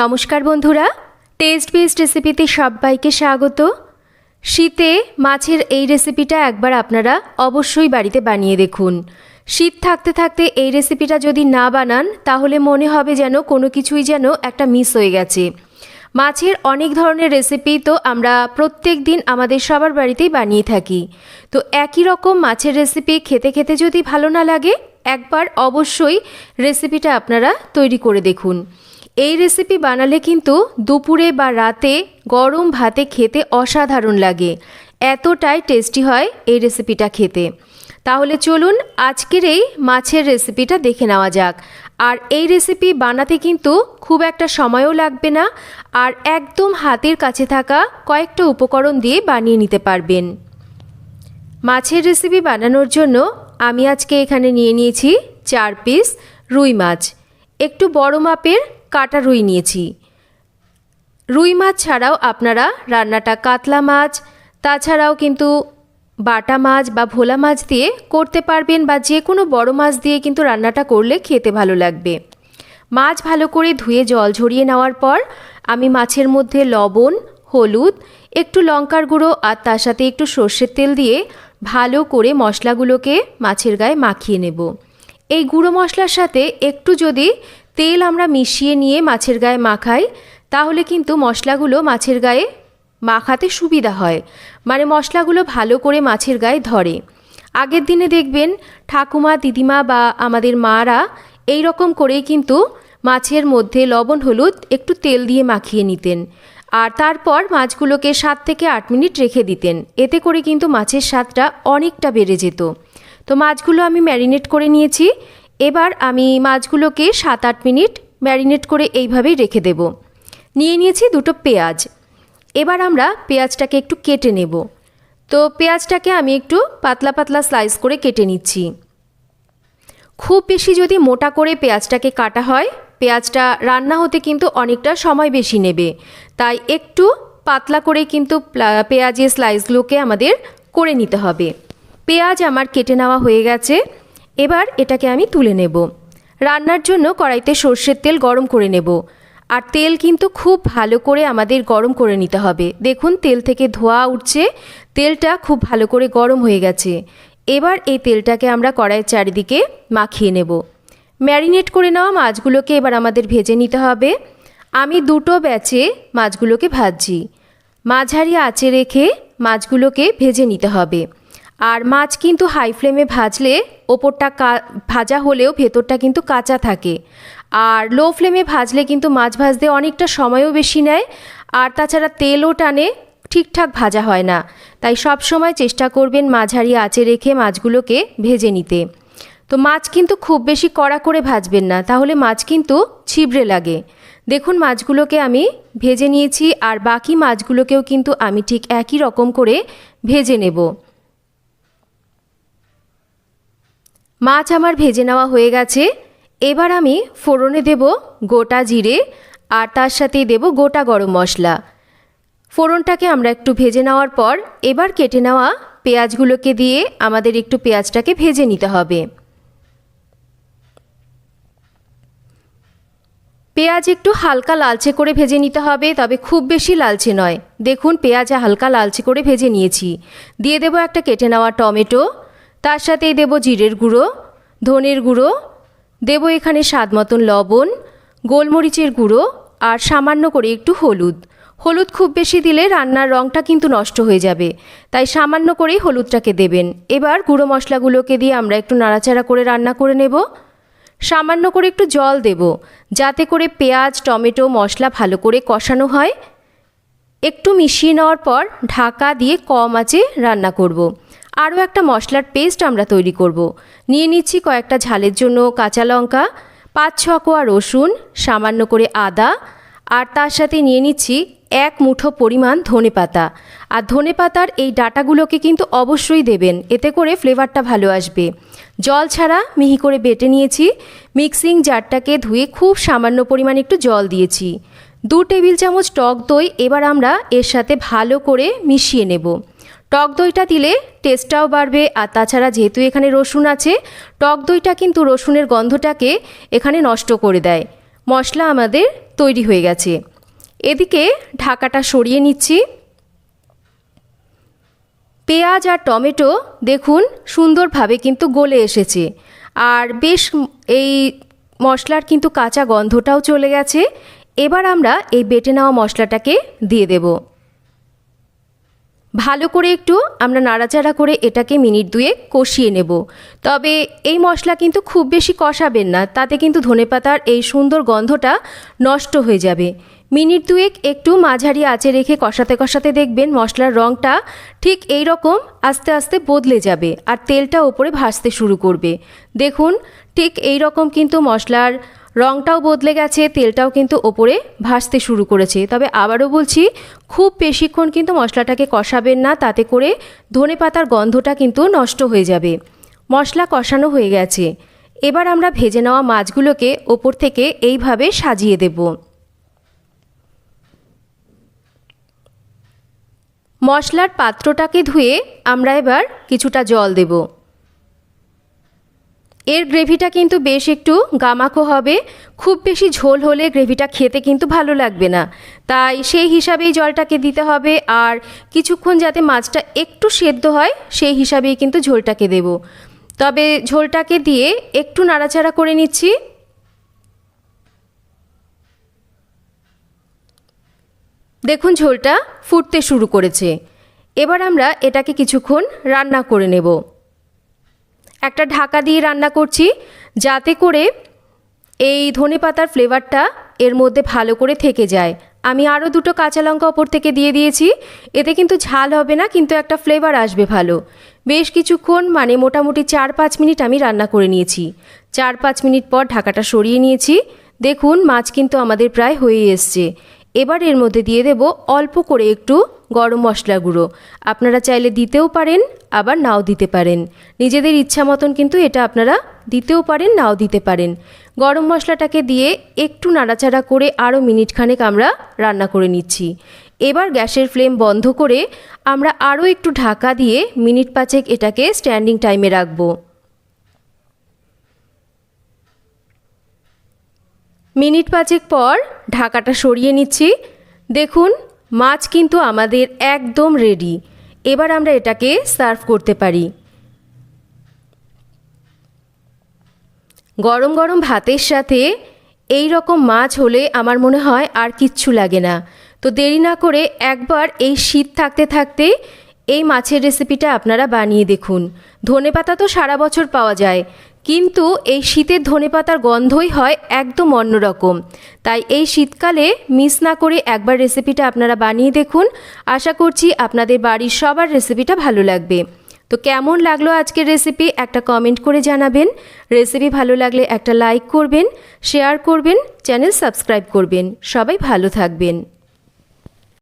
নমস্কার বন্ধুরা test based রেসিপিতে সবাইকে স্বাগত। শীতে মাছের এই রেসিপিটা একবার আপনারা অবশ্যই বাড়িতে বানিয়ে দেখুন। শীত থাকতে থাকতে এই রেসিপিটা যদি না বানান, তাহলে মনে হবে যেন কোনো কিছুই যেন একটা মিস হয়ে গেছে। মাছের অনেক ধরনের রেসিপি তো আমরা প্রত্যেক দিন আমাদের সবার বাড়িতেই বানিয়ে থাকি। তো একই রকম মাছের রেসিপি খেতে খেতে যদি ভালো না লাগে, একবার অবশ্যই রেসিপিটা আপনারা তৈরি করে দেখুন। এই রেসিপি বানালে কিন্তু দুপুরে বা রাতে গরম ভাতে খেতে অসাধারণ লাগে। এতটাই টেস্টি হয় এই রেসিপিটা খেতে। তাহলে চলুন আজকের এই মাছের রেসিপিটা দেখে নেওয়া যাক। আর এই রেসিপি বানাতে কিন্তু খুব একটা সময়ও লাগবে না আর একদম হাতের কাছে থাকা কয়েকটা উপকরণ দিয়ে বানিয়ে নিতে পারবেন। মাছের রেসিপি বানানোর জন্য আমি আজকে এখানে নিয়ে নিয়েছি চার পিস রুই মাছ। একটু বড় মাপের কাটা রুই নিয়েছি। রুই মাছ ছাড়াও আপনারা রান্নাটা কাতলা মাছ, তাছাড়াও কিন্তু বাটা মাছ বা ভোলা মাছ দিয়ে করতে পারবেন বা যে কোনো বড় মাছ দিয়ে কিন্তু রান্নাটা করলে খেতে ভালো লাগবে। মাছ ভালো করে ধুয়ে জল ঝরিয়ে নেওয়ার পর আমি মাছের মধ্যে লবণ, হলুদ, একটু লঙ্কার গুঁড়ো আর তার সাথে একটু সর্ষের তেল দিয়ে ভালো করে মশলাগুলোকে মাছের গায়ে মাখিয়ে নেব। এই গুঁড়ো মশলার সাথে একটু যদি তেল আমরা মিশিয়ে নিয়ে মাছের গায়ে মাখাই, তাহলে কিন্তু মশলাগুলো মাছের গায়ে মাখাতে সুবিধা হয়। মানে মশলাগুলো ভালো করে মাছের গায়ে ধরে। আগের দিনে দেখবেন ঠাকুমা, দিদিমা বা আমাদের মারা এই রকম করেই কিন্তু মাছের মধ্যে লবণ, হলুদ একটু তেল দিয়ে মাখিয়ে নিতেন। আর তারপর মাছগুলোকে সাত থেকে আট মিনিট রেখে দিতেন। এতে করে কিন্তু মাছের স্বাদটা অনেকটা বেড়ে যেত। তো মাছগুলো আমি ম্যারিনেট করে নিয়েছি। এবার আমি মাছগুলোকে সাত আট মিনিট ম্যারিনেট করে এইভাবেই রেখে দেব। নিয়ে নিয়েছি দুটো পেঁয়াজ। এবার আমরা পেঁয়াজটাকে একটু কেটে নেব। তো পেঁয়াজটাকে আমি একটু পাতলা পাতলা স্লাইস করে কেটে নিচ্ছি। খুব বেশি যদি মোটা করে পেঁয়াজটাকে কাটা হয়, পেঁয়াজটা রান্না হতে কিন্তু অনেকটা সময় বেশি নেবে। তাই একটু পাতলা করে কিন্তু পেঁয়াজের স্লাইসগুলোকে আমাদের করে নিতে হবে। পেঁয়াজ আমার কেটে নেওয়া হয়ে গেছে। এবার এটাকে আমি তুলে নেব। রান্নার জন্য কড়াইতে সর্ষের তেল গরম করে নেব। আর তেল কিন্তু খুব ভালো করে আমাদের গরম করে নিতে হবে। দেখুন, তেল থেকে ধোয়া উঠছে, তেলটা খুব ভালো করে গরম হয়ে গেছে। এবার এই তেলটাকে আমরা কড়াইয়ের চারিদিকে মাখিয়ে নেব। ম্যারিনেট করে নেওয়া মাছগুলোকে এবার আমাদের ভেজে নিতে হবে। আমি দুটো ব্যাচে মাছগুলোকে ভাজছি। মাঝারি আঁচে রেখে মাছগুলোকে ভেজে নিতে হবে। আর মাছ কিন্তু হাই ফ্লেমে ভাজলে ওপরটা ভাজা হলেও ভেতরটা কিন্তু কাঁচা থাকে। আর লো ফ্লেমে ভাজলে কিন্তু মাছ ভাজতে অনেকটা সময়ও বেশি নেয়, আর তাছাড়া তেলও টানে, ঠিকঠাক ভাজা হয় না। তাই সব সময় চেষ্টা করবেন মাঝারি আঁচে রেখে মাছগুলোকে ভেজে নিতে। তো মাছ কিন্তু খুব বেশি কড়া করে ভাজবেন না, তাহলে মাছ কিন্তু ছিবড়ে লাগে। দেখুন মাছগুলোকে আমি ভেজে নিয়েছি, আর বাকি মাছগুলোকেও কিন্তু আমি ঠিক একই রকম করে ভেজে নেব। মাছ আমার ভেজে নেওয়া হয়ে গেছে। এবার আমি ফোড়নে দেব গোটা জিরে আর তার সাথে দেব গোটা গরম মশলা। ফোড়নটাকে আমরা একটু ভেজে নেওয়ার পর এবার কেটে নেওয়া পেঁয়াজগুলোকে দিয়ে আমাদের একটু পেঁয়াজটাকে ভেজে নিতে হবে। পেঁয়াজ একটু হালকা লালচে করে ভেজে নিতে হবে, তবে খুব বেশি লালচে নয়। দেখুন, পেঁয়াজ হালকা লালচে করে ভেজে নিয়েছি। দিয়ে দেব একটা কেটে নেওয়া টমেটো তার সাথেই দেব জিরের গুঁড়ো, ধনের গুঁড়ো। দেব এখানে স্বাদ মতন লবণ, গোলমরিচের গুঁড়ো আর সামান্য করে একটু হলুদ। হলুদ খুব বেশি দিলে রান্নার রঙটা কিন্তু নষ্ট হয়ে যাবে। তাই সামান্য করেই হলুদটাকে দেবেন। এবার গুঁড়ো মশলাগুলোকে দিয়ে আমরা একটু নাড়াচাড়া করে রান্না করে নেব। সামান্য করে একটু জল দেব, যাতে করে পেঁয়াজ, টমেটো, মশলা ভালো করে কষানো হয়। একটু মিশিয়ে নেওয়ার পর ঢাকা দিয়ে কম আঁচে রান্না করব। আরও একটা মশলার পেস্ট আমরা তৈরি করব। নিয়ে নিচ্ছি কয়েকটা ঝালের জন্য কাঁচা লঙ্কা, পাঁচ ছ কোয়া রসুন, সামান্য করে আদা, আর তার সাথে নিয়ে নিচ্ছি এক মুঠো পরিমাণ ধনে পাতা। আর ধনে পাতার এই ডাটাগুলোকে কিন্তু অবশ্যই দেবেন, এতে করে ফ্লেভারটা ভালো আসবে। জল ছাড়া মিহি করে বেটে নিয়েছি, মিক্সিং জারটাকে ধুয়ে খুব সামান্য পরিমাণ একটু জল দিয়েছি। দু টেবিল চামচ টক দই এবার আমরা এর সাথে ভালো করে মিশিয়ে নেব। টক দইটা দিলে টেস্টটাও বাড়বে, আর তাছাড়া যেহেতু এখানে রসুন আছে, টক দইটা কিন্তু রসুনের গন্ধটাকে এখানে নষ্ট করে দেয়। মশলা আমাদের তৈরি হয়ে গেছে। এদিকে ঢাকাটা সরিয়ে নিচ্ছি। পেঁয়াজ আর টমেটো দেখুন সুন্দরভাবে কিন্তু গলে এসেছে। আর বেশ এই মশলার কিন্তু কাঁচা গন্ধটাও চলে গেছে। এবার আমরা এই বেটে নেওয়া মশলাটাকে দিয়ে দেব। ভালো করে একটু আমরা নাড়াচাড়া করে এটাকে মিনিট দুয়েক কষিয়ে নেব। তবে এই মশলা কিন্তু খুব বেশি কষাবেন না, তাতে কিন্তু ধনেপাতার এই সুন্দর গন্ধটা নষ্ট হয়ে যাবে। মিনিট দুয়েক একটু মাঝারি আঁচে রেখে কষাতে কষাতে দেখবেন মশলার রঙটা ঠিক এই রকম আস্তে আস্তে বদলে যাবে আর তেলটা ওপরে ভাসতে শুরু করবে। দেখুন, ঠিক এই রকম কিন্তু মশলার রঙটাও বদলে গেছে, তেলটাও কিন্তু ওপরে ভাসতে শুরু করেছে। তবে আবারও বলছি, খুব বেশিক্ষণ কিন্তু মশলাটাকে কষাবেন না, তাতে করে ধনে পাতার গন্ধটা কিন্তু নষ্ট হয়ে যাবে। মশলা কষানো হয়ে গেছে। এবার আমরা ভেজে নেওয়া মাছগুলোকে ওপর থেকে এইভাবে সাজিয়ে দেব। মশলার পাত্রটাকে ধুয়ে আমরা এবার কিছুটা জল দেবো। এর গ্রেভিটা কিন্তু বেশ একটু গামাখো হবে। খুব বেশি ঝোল হলে গ্রেভিটা খেতে কিন্তু ভালো লাগবে না। তাই সেই হিসাবেই জলটাকে দিতে হবে আর কিছুক্ষণ যাতে মাছটা একটু সেদ্ধ হয়, সেই হিসাবেই কিন্তু ঝোলটাকে দেব। তবে ঝোলটাকে দিয়ে একটু নাড়াচাড়া করে নিচ্ছি। দেখুন ঝোলটা ফুটতে শুরু করেছে। এবার আমরা এটাকে কিছুক্ষণ রান্না করে নেব। একটা ঢাকা দিয়ে রান্না করছি, যাতে করে এই ধনে পাতার ফ্লেভারটা এর মধ্যে ভালো করে থেকে যায়। আমি আরও দুটো কাঁচা লঙ্কা ওপর থেকে দিয়ে দিয়েছি। এতে কিন্তু ঝাল হবে না, কিন্তু একটা ফ্লেভার আসবে ভালো। বেশ কিছুক্ষণ মানে মোটামুটি চার পাঁচ মিনিট আমি রান্না করে নিয়েছি। চার পাঁচ মিনিট পর ঢাকাটা সরিয়ে নিয়েছি। দেখুন, মাছ কিন্তু আমাদের প্রায় হয়ে এসছে। এবার এর মধ্যে দিয়ে দেব অল্প করে একটু গরম মশলা গুঁড়ো। আপনারা চাইলে দিতেও পারেন, আবার নাও দিতে পারেন। নিজেদের ইচ্ছা মতন কিন্তু এটা আপনারা দিতেও পারেন, নাও দিতে পারেন। গরম মশলাটাকে দিয়ে একটু নাড়াচাড়া করে আরও মিনিটখানেক আমরা রান্না করে নিচ্ছি। এবার গ্যাসের ফ্লেম বন্ধ করে আমরা আরও একটু ঢাকা দিয়ে মিনিট পাঁচেক এটাকে স্ট্যান্ডিং টাইমে রাখব। মিনিট পাঁচেক পর ঢাকাটা সরিয়ে নিচ্ছি। দেখুন, মাছ কিন্তু আমাদের একদম রেডি এবার আমরা এটাকে সার্ভ করতে পারি। গরম গরম ভাতের সাথে এই রকম মাছ হলে আমার মনে হয় আর কিচ্ছু লাগে না। তো দেরি না করে একবার এই শীত থাকতে থাকতে এই মাছের রেসিপিটা আপনারা বানিয়ে দেখুন। ধনেপাতা তো সারা বছর পাওয়া যায়। কিন্তু এই শীতের ধনেপাতার গন্ধই হয় একদম অন্যরকম তাই এই শীতকালে মিস না করে একবার রেসিপিটা আপনারা বানিয়ে দেখুন। আশা করছি আপনাদের বাড়ির সবার রেসিপিটা ভালো লাগবে। তো কেমন লাগল আজকের রেসিপি একটা কমেন্ট করে জানাবেন। রেসিপি ভালো লাগলে একটা লাইক করবেন শেয়ার করবেন চ্যানেল সাবস্ক্রাইব করবেন। সবাই ভালো থাকবেন।